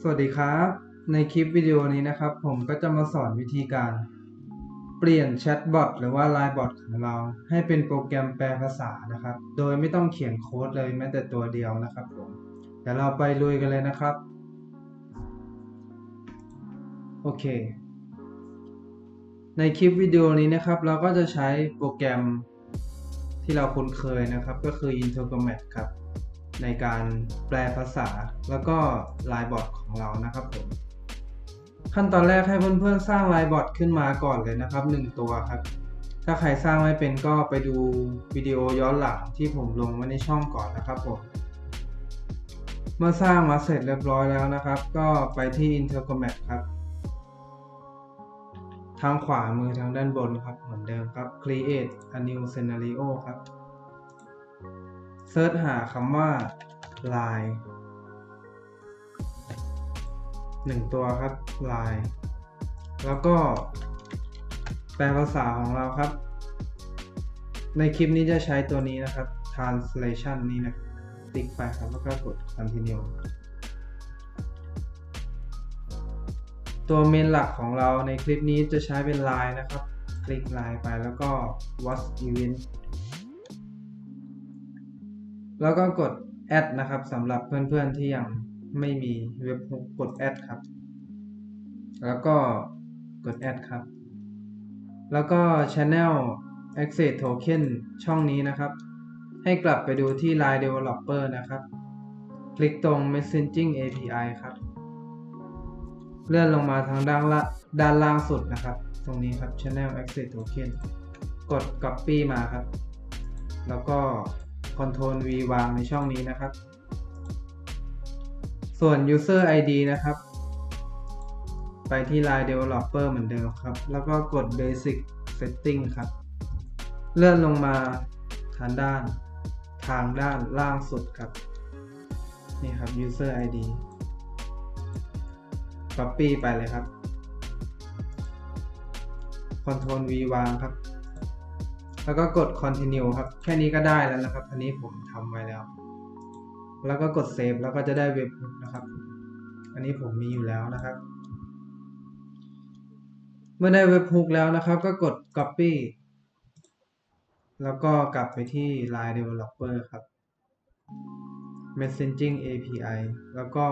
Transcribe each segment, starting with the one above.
สวัสดีครับ ในคลิปวิดีโอนี้นะครับ ผมก็จะมาสอนวิธีการ เปลี่ยนแชทบอทหรือว่า Line บอทของเรา ให้เป็นโปรแกรมแปลภาษานะครับ โดยไม่ต้องเขียนโค้ดเลยแม้แต่ตัวเดียวนะครับผมเดี๋ยวเราไปลุยกันเลยนะครับ โอเค ในคลิปวิดีโอนี้นะครับ เราก็จะใช้โปรแกรมที่เราคุ้นเคยนะครับ ก็คือ Intercomat ครับ ในการแปลภาษาแล้วก็ไลน์บอทของเรานะครับผมขั้นตอนแรกให้เพื่อนๆสร้างไลน์บอทขึ้นมาก่อนเลยนะครับ 1 ตัวครับ ถ้าใครสร้างไม่เป็นก็ไปดูวิดีโอย้อนหลังที่ผมลงไว้ในช่องก่อนนะครับผมเมื่อสร้างมาเสร็จเรียบร้อยแล้วนะครับ ก็ไปที่ Intercomat ครับ ทางขวามือทางด้านบนครับเหมือนเดิมครับ create a new scenario ครับ เซิร์ชหาคำว่า line หนึ่งตัวครับ line แล้วก็ แปลภาษาของเราครับ ในคลิปนี้จะใช้ตัวนี้นะครับ translation นี้นะติ๊กไปครับแล้วก็กด continue ตัวเมนหลักของเราในคลิปนี้จะใช้เป็น Line นะครับ คลิก Line ไปแล้วก็ watch event แล้วก็กด add นะครับสำหรับเพื่อนๆที่ยังไม่มีเว็บกด add ครับ แล้วก็กด add ครับ แล้วก็ channel access token ช่องนี้นะครับ ให้กลับไปดูที่ Line Developer นะครับ คลิกตรง Messaging API ครับ เลื่อนลงมาทางด้านละด้านล่างสุดนะครับ ตรงนี้ครับ Channel Access Token กด Copy มาครับ แล้วก็ Ctrl V วางในช่องนี้นะครับ ส่วน User ID นะครับ ไปที่ Line Developer เหมือนเดิมครับ แล้วก็กด Basic Setting ครับ เลื่อนลงมาทางด้าน ทางด้านล่างสุดครับ นี่ครับ User ID Copy ไปเลยครับ Ctrl V วางครับ แล้วก็กด Continue ครับ แค่นี้ก็ได้แล้วนะครับ อันนี้ผมทำไว้แล้ว แล้วก็กด Save แล้วก็จะได้เว็บนะครับ อันนี้ผมมีอยู่แล้วนะครับ เมื่อได้เว็บฮุกแล้วนะครับ ก็กด Copy แล้วก็กลับไปที่ Line Developer ครับ Messaging API แล้วก็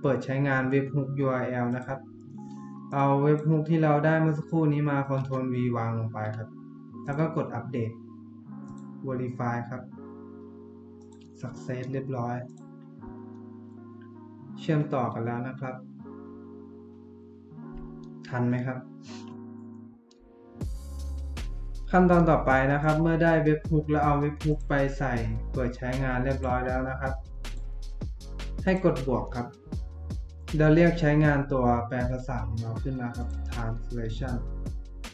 เปิดใช้งานเว็บฮุก URL นะครับ เอาเว็บฮุกที่เราได้เมื่อสักครู่นี้มา Ctrl V วางลงไปครับ แล้วก็กดอัปเดต Verify ครับ Success เรียบร้อย เชื่อมต่อกันแล้วนะครับ ทันไหมครับ ขั้นตอนต่อไปนะครับ เมื่อได้เว็บฮุกแล้วเอาเว็บฮุกไปใส่เปิดใช้งานเรียบร้อยแล้วนะครับ ให้กดบวกครับเราเรียกใช้งานตัวแปลภาษาของเราขึ้นมาครับ translation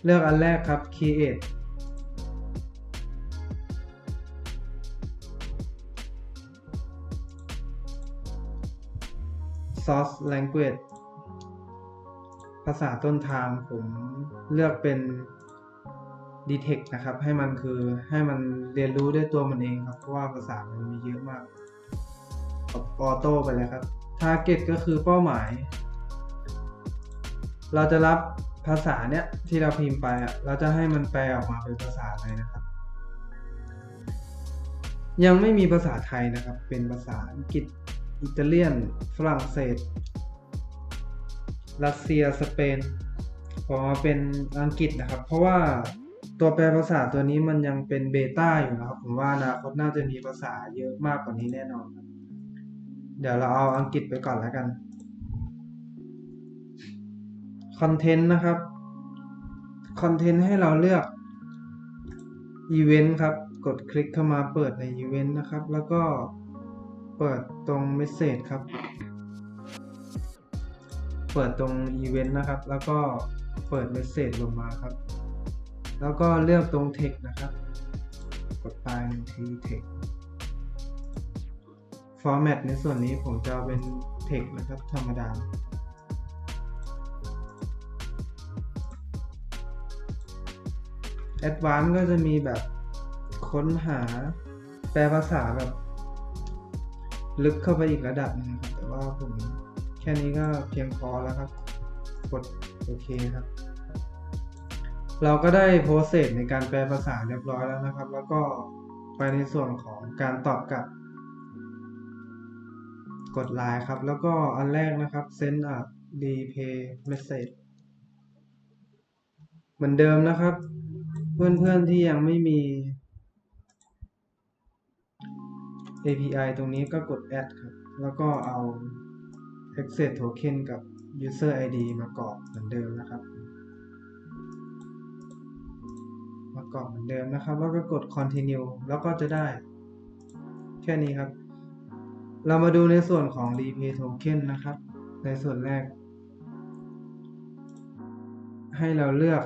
เลือกอันแรกครับ create source language ภาษาต้นทางผมเลือกเป็น detect นะครับ ให้มันคือให้มันเรียนรู้ด้วยตัวมันเองครับ เพราะว่าภาษามันมีเยอะมากออโต้ไปเลยครับ target ก็คือเป้าหมาย เราจะรับภาษาเนี้ยที่เราพิมพ์ไปอะเราจะให้มันแปลออกมาเป็นภาษาอะไรนะครับ ยังไม่มีภาษาไทยนะครับ เป็นภาษาอังกฤษ อิตาเลียน ฝรั่งเศส รัสเซีย สเปนออกมาเป็นอังกฤษนะครับ เพราะว่าตัวแปลภาษาตัวนี้มันยังเป็นเบต้าอยู่นะครับ ผมว่าอนาคตน่าจะมีภาษาเยอะมากกว่านี้แน่นอนครับเดี๋ยวเราเอาอังกฤษไปก่อนแล้วกันคอนเทนต์นะครับคอนเทนต์ให้เราเลือกอีเวนต์ครับ กดคลิกเข้ามาเปิดในอีเวนต์นะครับ แล้วก็ เปิดตรงเมสเซจครับ เปิดตรงอีเวนต์นะครับ แล้วก็เปิดเมสเซจลงมาครับ แล้วก็เลือกตรง text นะครับ กดไปที่ text format ในส่วนนี้ผมจะเป็น text นะครับ ธรรมดา Advanced ก็จะมีแบบค้นหาแปลภาษาแบบ ลึกเข้าไปอีกระดับหนึงนะครับ แต่ว่าผมแค่นี้ก็เพียงพอแล้วครับ กดโอเคครับ เราก็ได้โปรเซสในการแปลภาษาเรียบร้อยแล้วนะครับ แล้วก็ไปในส่วนของการตอบกลับ กดไลน์ครับ แล้วก็อันแรกนะครับ send a repay message เหมือนเดิมนะครับ เพื่อนๆที่ยังไม่มี API ตรงนี้ก็กด add ครับ แล้วก็เอา access token กับ user ID มากรอกเหมือนเดิมนะครับ มากรอกเหมือนเดิมนะครับ แล้วก็กด continue แล้วก็จะได้ แค่นี้ครับ เรามาดูในส่วนของ repay token นะครับ ในส่วนแรก ให้เราเลือก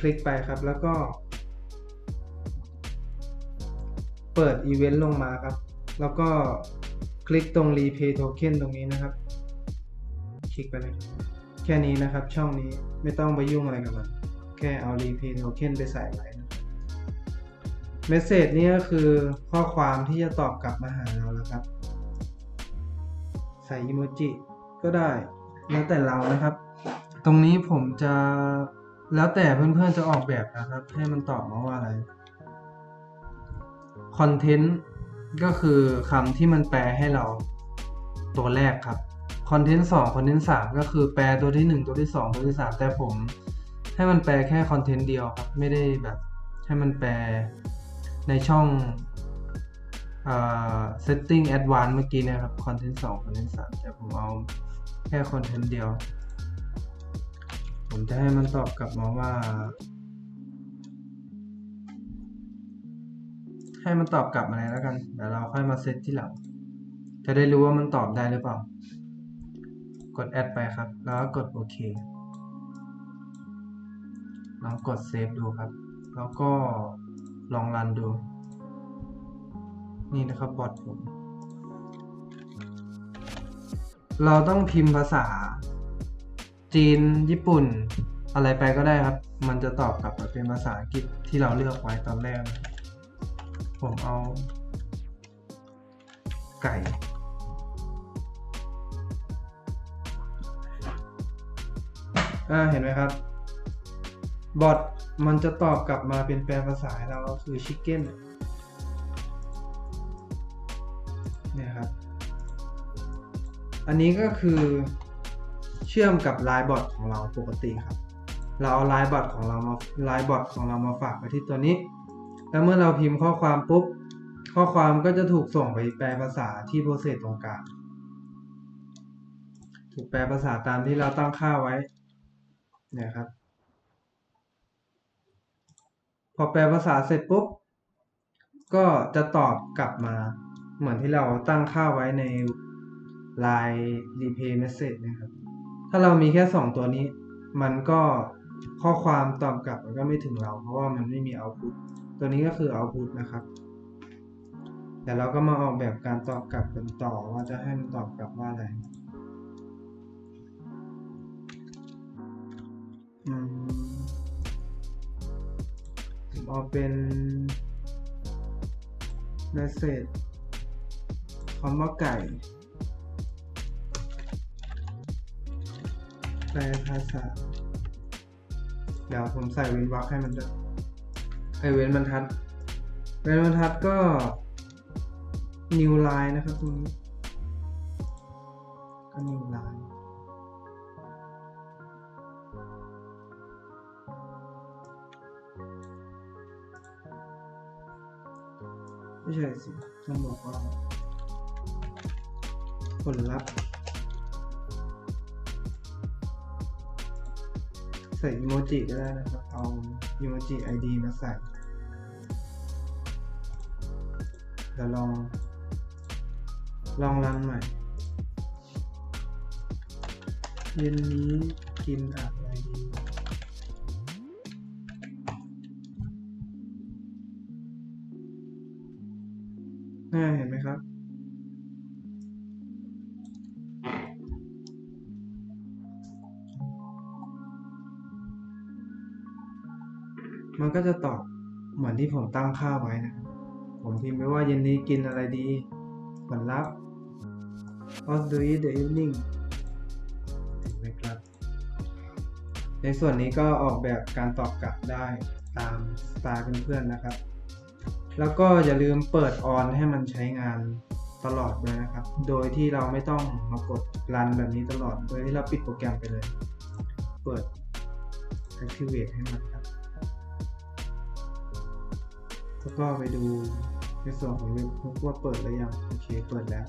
คลิกไปครับ แล้วก็ เปิดอีเวนต์ลงมาครับ แล้วก็คลิกตรง repay token ตรงนี้นะครับ คลิกไปเลยแค่นี้นะครับ ช่องนี้ไม่ต้องไปยุ่งอะไรกับมัน แค่เอา repay token ไปใส่ไว้นะเมสเซจนี้ก็คือข้อความที่จะตอบกลับมาหาเราแล้วครับ ใส่อีโมจิก็ได้แล้วแต่เรานะครับ ตรงนี้ผมจะแล้วแต่เพื่อนๆจะออกแบบนะครับ ให้มันตอบมาว่าอะไร คอนเทนต์ก็คือคำที่มันแปลให้เราตัวแรกครับคอนเทนต์สองคอนเทนต์สามก็คือแปลตัวที่หนึ่งตัวที่สองตัวที่สามแต่ผม ให้มันแปลแค่คอนเทนต์เดียวครับ ไม่ได้แบบ ให้มันแปลในช่องอ่า setting advanced เมื่อกี้นะครับคอนเทนต์สองคอนเทนต์สามแต่ผมเอาแค่คอนเทนต์เดียว ผมจะให้มันตอบกลับมาว่า ให้มันตอบกลับมาเลยแล้วกันเดี๋ยวเราค่อยมาเซตที่หลังจะได้รู้ว่ามันตอบได้หรือเปล่า กดแอดไปครับ แล้วก็กดโอเคลองกดเซฟดูครับ แล้วก็ลองรันดู นี่นะครับบอทผม เราต้องพิมพ์ภาษา จีนญี่ปุ่น อะไรไปก็ได้ครับ มันจะตอบกลับมาเป็นภาษาอังกฤษที่เราเลือกไว้ตอนแรกนะ ผมเอา ไก่ อ่า เห็นไหมครับ บอทมันจะตอบกลับมาเป็นแปลภาษาให้เราคือ chicken เนี่ยครับ อันนี้ก็คือเชื่อมกับไลน์บอทของเราปกติครับ เราเอาไลน์บอทของเรามาไลน์บอทของเรามาฝากไว้ที่ตัวนี้ แล้วเมื่อเราพิมพ์ข้อความปุ๊บ ข้อความก็จะถูกส่งไปแปลภาษาที่โปรเซสตรงกลาง ถูกแปลภาษาตามที่เราตั้งค่าไว้เนี่ยครับ พอแปลภาษาเสร็จปุ๊บ ก็จะตอบกลับมา เหมือนที่เราตั้งค่าไว้ใน line replay message นะครับ ถ้าเรามีแค่ 2 ตัวนี้ มันก็ข้อความตอบกลับมันก็ไม่ถึงเรา เพราะว่ามันไม่มี output ตัวนี้ก็คือ output นะครับ แต่เราก็มาออกแบบการตอบกลับกันต่อว่าจะให้มันตอบกลับว่าอะไรอืมผมเอาเป็น message คำว่าไก่แปลภาษา เดี๋ยวผมใส่เว้นวรรคให้มันด้วย ไอเว้นบรรทัด เว้นบรรทัดก็ new line นะครับตรงนี้ ก็ new line ไม่ใช่สิต้องบอกว่าผลลัพธ์ ใส่อีโมจิก็ได้นะครับ เอาอีโมจิ ID มาใส่เดี๋ยวลอง ลองรันใหม่ เย็นนี้กินอะไรดีน่าเห็นไหมครับ มันก็จะตอบเหมือนที่ผมตั้งค่าไว้นะผมพิมพ์ไปว่าเย็นนี้กินอะไรดีผลลัพธ์ What do you the evening ถูกไหมครับ ในส่วนนี้ก็ออกแบบการตอบกลับได้ตามสไตล์เพื่อนๆนะครับ แล้วก็อย่าลืมเปิดออนให้มันใช้งานตลอดเลยนะครับ โดยที่เราไม่ต้องมากดรันแบบนี้ตลอด โดยที่เราปิดโปรแกรมไปเลย เปิด activate ให้มันครับ แล้วก็ไปดูในส่วนของเว็บว่าเปิดหรือยัง โอเค เปิดแล้ว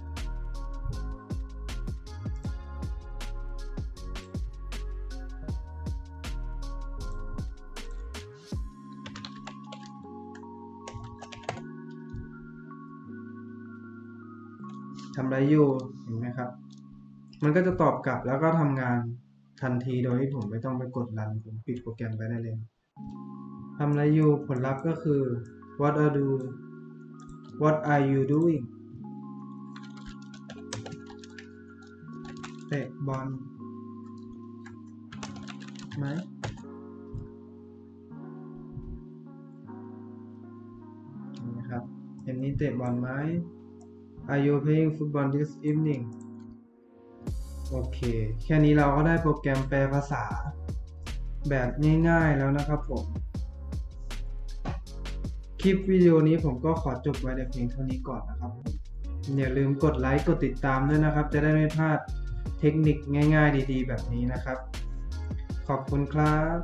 ทำไรอยู่เห็นไหมครับ มันก็จะตอบกลับแล้วก็ทำงานทันทีโดยที่ผมไม่ต้องไปกดรัน ผมปิดโปรแกรมไปได้เลยทำไรอยู่ผลลัพธ์ก็คือ what are do what are you doing เตะบอลไหมนไหมครับเห็นนี้เตะบอลไหม Are you playing football this evening โอเค แค่นี้เราก็ได้โปรแกรมแปลภาษาแบบง่ายๆแล้วนะครับผม คลิปวิดีโอนี้ผมก็ขอจบไว้แต่เพียงเท่านี้ก่อนนะครับอย่าลืมกดไลค์กดติดตามด้วยนะครับ จะได้ไม่พลาดเทคนิคง่าย ๆ ดี ๆ แบบนี้นะครับ ขอบคุณครับ